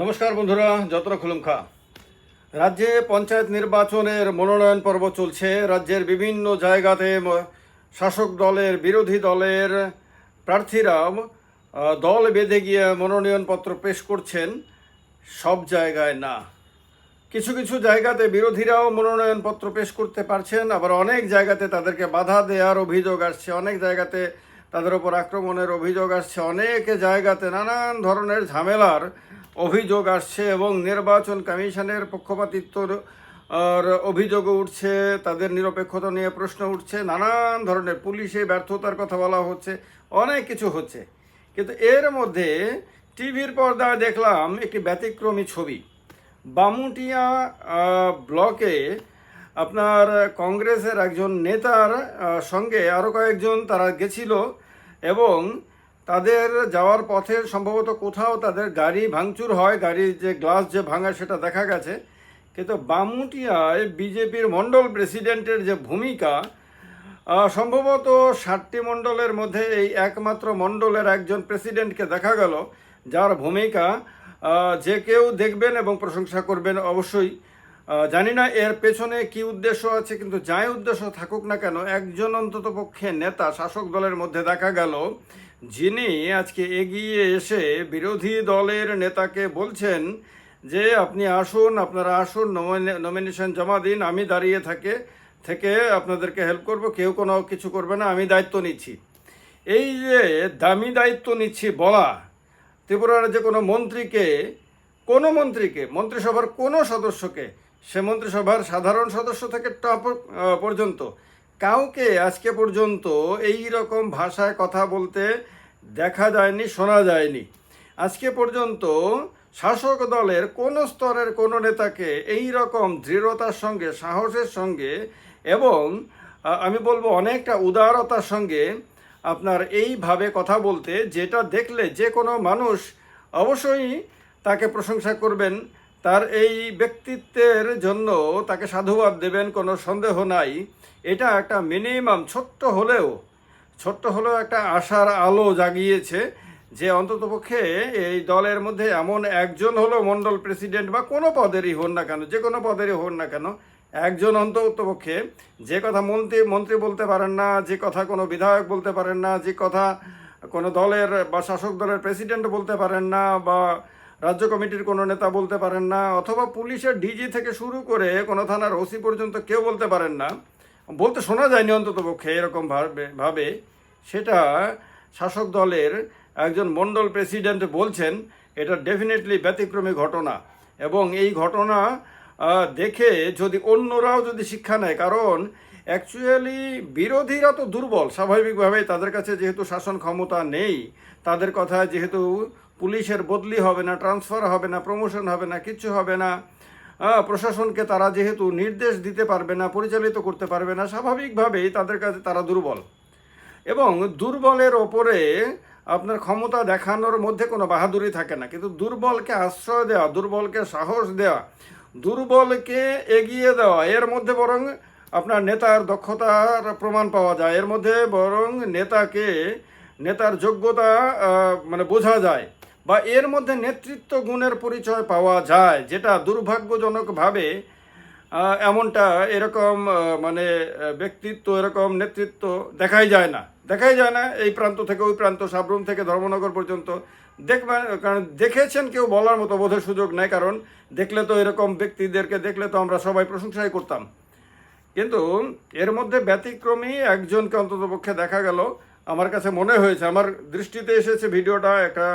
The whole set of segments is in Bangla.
নমস্কার বন্ধুরা, যতটা খুলুম খা। রাজ্যে পঞ্চায়েত নির্বাচনের মনোনয়ন পর্ব চলছে। রাজ্যের বিভিন্ন জায়গাতে শাসক দলের, বিরোধী দলের প্রার্থীরা দল বেঁধে গিয়ে মনোনয়নপত্র পেশ করছেন। সব জায়গায় না। কিছু কিছু জায়গাতে বিরোধীরাও মনোনয়নপত্র পেশ করতে পারছেন, আবার অনেক জায়গাতে তাদেরকে বাধা দেওয়ার অভিযোগ আসছে। অনেক জায়গাতে তাদের ওপর আক্রমণের অভিযোগ আসছে। অনেক জায়গাতে নানান ধরনের ঝামেলার অভিযোগ আসছে এবং নির্বাচন কমিশনের পক্ষপাতিত্বর অভিযোগও উঠছে, তাদের নিরপেক্ষতা নিয়ে প্রশ্ন উঠছে, নানান ধরনের পুলিশে ব্যর্থতার কথা বলা হচ্ছে, অনেক কিছু হচ্ছে। কিন্তু এর মধ্যে টিভির পর্দায় দেখলাম একটি ব্যতিক্রমী ছবি। বামুটিয়া ব্লকে আপনার কংগ্রেসের একজন নেতার সঙ্গে আরও কয়েকজন তারা গেছিল এবং তাদের যাওয়ার পথে সম্ভবত কোথাও তাদের গাড়ি ভাঙচুর হয়, গাড়ির যে গ্লাস যে ভাঙা সেটা দেখা গেছে। কিন্তু বামুটিয়ায় বিজেপির মণ্ডল প্রেসিডেন্টের যে ভূমিকা সম্ভবত ষাটটি মণ্ডলের মধ্যে এই একমাত্র মণ্ডলের একজন প্রেসিডেন্টকে দেখা গেল, যার ভূমিকা যে কেউ দেখবেন এবং প্রশংসা করবেন অবশ্যই। জানি না এর পেছনে কি উদ্দেশ্য আছে, কিন্তু যাই উদ্দেশ্য থাকুক না কেন, একজন অন্তত পক্ষে নেতা শাসক দলের মধ্যে দেখা গেল, যিনি আজকে এগিয়ে এসে বিরোধী দলের নেতাকে বলছেন যে, আপনি আসুন, আপনারা আসুন নমিনেশন জমা দিন, আমি দাঁড়িয়ে থাকে, থেকে আপনাদেরকে হেল্প করব, কেউ কোনো কিছু করবে না, আমি দায়িত্ব নিচ্ছি। এই যে দামি দায়িত্ব নিচ্ছি বলা, ত্রিপুরার যে কোনো মন্ত্রীকে কোনো মন্ত্রীকে, মন্ত্রিসভার কোনো সদস্যকে সে মন্ত্রিসভার সাধারণ সদস্য থেকে টপ পর্যন্ত। কাউকে আজকে পর্যন্ত এই রকম ভাষায় কথা বলতে দেখা যায়নি, শোনা যায়নি। আজকে পর্যন্ত শাসক দলের কোনো স্তরের কোনো নেতাকে এই রকম দৃঢ়তার সঙ্গে, সাহসের সঙ্গে এবং আমি বলব অনেকটা উদারতার সঙ্গে আপনার এইভাবে কথা বলতে, যেটা দেখলে যে কোনো মানুষ অবশ্যই তাকে প্রশংসা করবেন তার এই ব্যক্তিত্বের জন্য তাকে সাধুবাদ দেবেন, কোনো সন্দেহ নাই। এটা একটা মিনিমাম, ছোট্ট হলেও ছোট্ট হলেও একটা আশার আলো জাগিয়েছে যে অন্ততপক্ষে এই দলের মধ্যে এমন একজন হলো মণ্ডল প্রেসিডেন্ট বা কোনো পদেরই হন না কেন, যে কোনো পদেরই হন না কেন, একজন অন্ততপক্ষে যে কথা মন্ত্রী মন্ত্রী বলতে পারেন না, যে কথা কোনো বিধায়ক বলতে পারেন না, যে কথা কোনো দলের বা শাসক দলের প্রেসিডেন্ট বলতে পারেন না বা রাজ্য কমিটির কোনো নেতা বলতে পারেন না, অথবা পুলিশের ডিজি থেকে শুরু করে কোনো থানার ওসি পর্যন্ত কেউ বলতে পারেন না। বলতে শোনা যায়নি অন্তত পক্ষে এরকম ভাবে ভাবে। সেটা শাসক দলের একজন মণ্ডল প্রেসিডেন্ট বলছেন, এটা ডেফিনেটলি ব্যতিক্রমী ঘটনা। এবং এই ঘটনা দেখে যদি অন্যরাও যদি শিক্ষা নেয়, কারণ অ্যাকচুয়ালি বিরোধীরা তো দুর্বল, স্বাভাবিকভাবেই তাদের কাছে যেহেতু শাসন ক্ষমতা নেই, তাদের কথা যেহেতু পুলিশের বদলি হবে না ট্রান্সফার হবে না প্রমোশন হবে না, কিচ্ছু হবে না। প্রশাসনকে তারা যেহেতু নির্দেশ দিতে পারবে না, পরিচালিত করতে পারবে না, স্বাভাবিকভাবেই তাদের কাছে তারা দুর্বল। এবং দুর্বলের ওপরে আপনার ক্ষমতা দেখানোর মধ্যে কোনো বাহাদুরি থাকে না। কিন্তু দুর্বলকে আশ্রয় দেওয়া, দুর্বলকে সাহস দেওয়া, দুর্বলকে এগিয়ে দেওয়া, এর মধ্যে বরং আপনার নেতার দক্ষতার প্রমাণ পাওয়া যায়। এর মধ্যে বরং নেতাকে, নেতার যোগ্যতা মানে বোঝা যায়। বা এর মধ্যে নেতৃত্ব গুণের পরিচয় পাওয়া যায়, যেটা দুর্ভাগ্যজনকভাবে এমনটা এরকম মানে ব্যক্তিত্ব, এরকম নেতৃত্ব দেখাই যায় না। দেখাই যায় না এই প্রান্ত থেকে ওই প্রান্ত, সাবরুম থেকে ধর্মনগর পর্যন্ত। দেখবেন কারণ দেখেছেন কেউ বলার মতো বোধের সুযোগ নেই, কারণ দেখলে তো এরকম ব্যক্তিদেরকে দেখলে তো আমরা সবাই প্রশংসাই করতাম। কিন্তু এর মধ্যে ব্যতিক্রমী একজনকে অন্ততপক্ষে দেখা গেল। আমার কাছে মনে হয়েছে, আমার দৃষ্টিতে এসেছে ভিডিওটা, একটা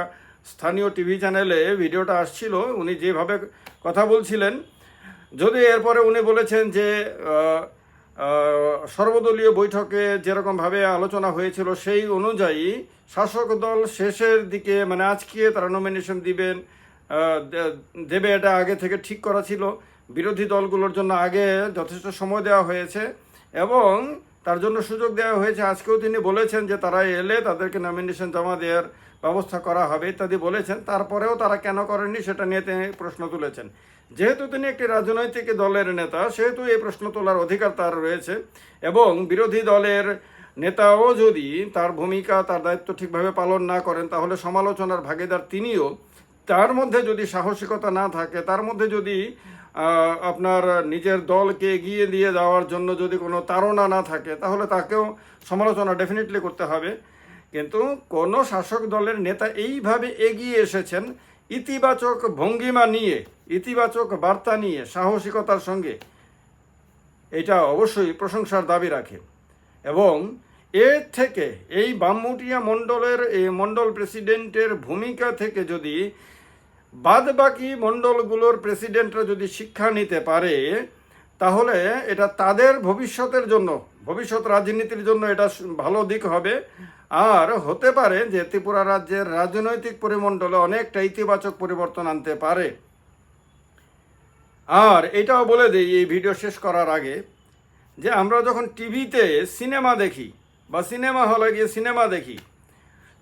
স্থানীয় টিভি চ্যানেলে ভিডিওটা আসছিল, উনি যেভাবে কথা বলছিলেন, যদি এরপরে উনি বলেছেন যে সর্বদলীয় বৈঠকে যেরকমভাবে আলোচনা হয়েছিল সেই অনুযায়ী শাসক দল শেষের দিকে মানে আজকে তারা নমিনেশন দিবেন দেবে এটা আগে থেকে ঠিক করা ছিল। বিরোধী দলগুলোর জন্য আগে যথেষ্ট সময় দেওয়া হয়েছে এবং তার জন্য সুযোগ দেওয়া হয়েছে। আজকেও তিনি বলেছেন যে তারা এলে তাদেরকে নমিনেশন জমা দেওয়ার ব্যবস্থা করা হবে ইত্যাদি বলেছেন। তারপরেও তারা কেন করেননি সেটা নিয়ে তিনি প্রশ্ন তুলেছেন। যেহেতু তিনি একটি রাজনৈতিক দলের নেতা, সেহেতু এই প্রশ্ন তোলার অধিকার তার রয়েছে এবং বিরোধী দলের নেতাও যদি তার ভূমিকা, তার দায়িত্ব ঠিকভাবে পালন না করেন, তাহলে সমালোচনার ভাগিদার তিনিও। তার মধ্যে যদি সাহসিকতা না থাকে, তার মধ্যে যদি আপনার নিজের দলকে এগিয়ে দিয়ে যাওয়ার জন্য যদি কোনো তাড়না না থাকে, তাহলে তাকেও সমালোচনা ডেফিনেটলি করতে হবে। কিন্তু কোনো শাসক দলের নেতা এইভাবে এগিয়ে এসেছেন, ইতিবাচক ভঙ্গিমা নিয়ে, ইতিবাচক বার্তা নিয়ে, সাহসিকতার সঙ্গে, এটা অবশ্যই প্রশংসার দাবি রাখে। এবং এর থেকে এই বামুটিয়া মণ্ডলের এই মণ্ডল প্রেসিডেন্টের ভূমিকা থেকে যদি বাদবাকি মণ্ডলগুলোর প্রেসিডেন্টরা যদি শিক্ষা নিতে পারে, তাহলে এটা তাদের ভবিষ্যতের জন্য, ভবিষ্যৎ রাজনীতির জন্য এটা ভালো দিক হবে। আর হতে পারে যে ত্রিপুরা রাজ্যের রাজনৈতিক পরিমণ্ডলে অনেকটা ইতিবাচক পরিবর্তন আনতে পারে। আর এটাও বলে দিই, এই ভিডিও শেষ করার আগে, যে আমরা যখন টিভিতে সিনেমা দেখি, বা সিনেমা হলে গিয়ে সিনেমা দেখি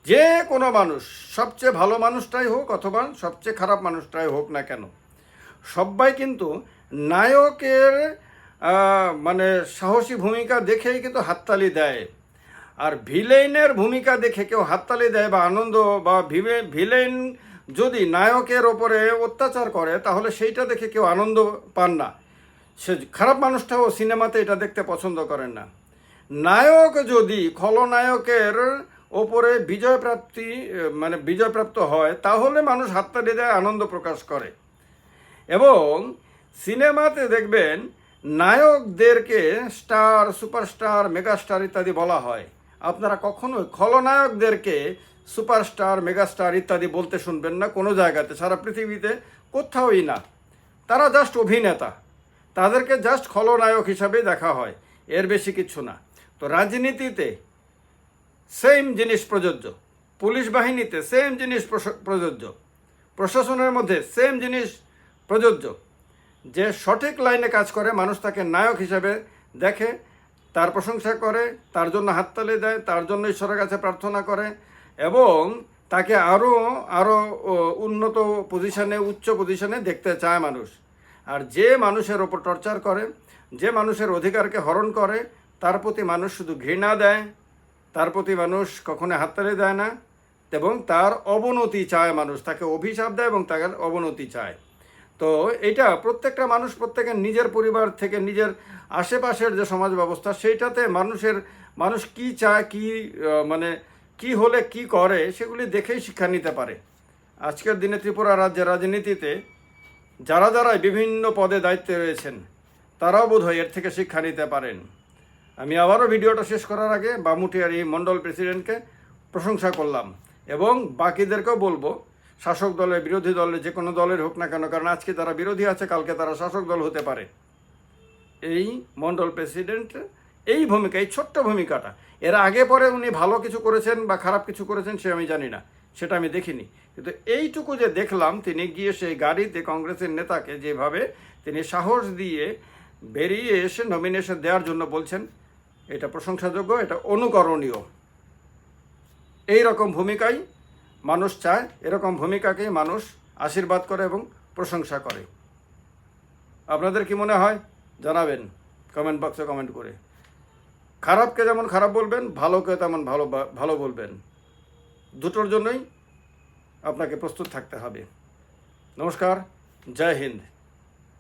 যে কোনো মানুষ, সবচেয়ে ভালো মানুষটাই হোক অথবা সবচেয়ে খারাপ মানুষটাই হোক না কেন, সবাই কিন্তু নায়কের মানে সাহসী ভূমিকা দেখেই কিন্তু হাততালি দেয়। আর ভিলেনের ভূমিকা দেখে কেউ হাততালি দেয় বা আনন্দ বা ভিলে- ভিলেন যদি নায়কের ওপরে অত্যাচার করে, তাহলে সেইটা দেখে কেউ আনন্দ পান না। সে খারাপ মানুষটাও সিনেমাতে এটা দেখতে পছন্দ করেন না। নায়ক যদি খলনায়কের ওপরে বিজয় প্রাপ্তি মানে বিজয়প্রাপ্ত হয়, তাহলে মানুষ হাততালি দেয়, আনন্দ প্রকাশ করে। এবং সিনেমাতে দেখবেন, নায়কদেরকে স্টার, সুপারস্টার, মেগাস্টার ইত্যাদি বলা হয়। আপনারা কখনোই খলনায়কদেরকে সুপারস্টার, মেগাস্টার ইত্যাদি বলতে শুনবেন না, কোনো জায়গাতে, সারা পৃথিবীতে, কোথাওই না। তারা জাস্ট অভিনেতা। তাদেরকে জাস্ট খলনায়ক হিসাবে দেখা হয়, এর বেশি কিছু না। তো রাজনীতিতে সেম জিনিস প্রযোজ্য। পুলিশ বাহিনীতে সেম জিনিস প্রযোজ্য। প্রশাসনের মধ্যে সেম জিনিস প্রযোজ্য। যে সঠিক লাইনে কাজ করে, মানুষ তাকে নায়ক হিসাবে দেখে, তার প্রশংসা করে, তার জন্য হাততালি দেয়, তার জন্য ঈশ্বরের কাছে প্রার্থনা করে এবং তাকে আরও আরও উন্নত পজিশনে উচ্চ পজিশনে দেখতে চায় মানুষ। আর যে মানুষের ওপর টর্চার করে, যে মানুষের অধিকারকে হরণ করে, তার প্রতি মানুষ শুধু ঘৃণা দেয় তার প্রতি মানুষ কখনো হাততালি দেয় না এবং তার অবনতি চায় মানুষ, তাকে অভিশাপ দেয় এবং তার অবনতি চায়। তো এটা প্রত্যেকটা মানুষ প্রত্যেকের নিজের পরিবার থেকে নিজের আশেপাশের যে সমাজ ব্যবস্থা, সেইটাতে মানুষের, মানুষ কি চায়, কি মানে কি হলে কি করে, সেগুলি দেখেই শিক্ষা নিতে পারে। আজকের দিনে ত্রিপুরা রাজ্যের রাজনীতিতে যারা যারা বিভিন্ন পদে দায়িত্বে রয়েছেন, তারাও বোধহয় এর থেকে শিক্ষা নিতে পারেন। আমি আবারও ভিডিওটা শেষ করার আগে বামুটিয়ার এই মণ্ডল প্রেসিডেন্টকে প্রশংসা করলাম এবং বাকিদেরকেও বলব, শাসক দলের বিরোধী দলের যে কোনো দলের হোক না কেন, কারণ আজকে তারা বিরোধী আছে, কালকে তারা শাসক দল হতে পারে। এই মণ্ডল প্রেসিডেন্ট, এই ভূমিকা, এই ছোট্ট ভূমিকাটা, এর আগে পরে উনি ভালো কিছু করেছেন বা খারাপ কিছু করেছেন, সে আমি জানি না, সেটা আমি দেখিনি। কিন্তু এইটুকু যে দেখলাম, তিনি গিয়ে সেই গাড়িতে কংগ্রেসের নেতাকে যেভাবে তিনি সাহস দিয়ে বেরিয়ে এসে নমিনেশন দেওয়ার জন্য বলছেন এটা প্রশংসাযোগ্য, এটা অনুকরণীয়। এই রকম ভূমিকাই মানুষ চায়, এরকম ভূমিকাকেই মানুষ আশীর্বাদ করে এবং প্রশংসা করে। আপনাদের কি মনে হয়? জানাবেন কমেন্ট বক্সে কমেন্ট করে। খারাপকে যেমন খারাপ বলবেন, ভালোকে তেমন ভালো ভালো বলবেন। দুটোর জন্যই আপনাকে প্রস্তুত থাকতে হবে। নমস্কার, জয় হিন্দ।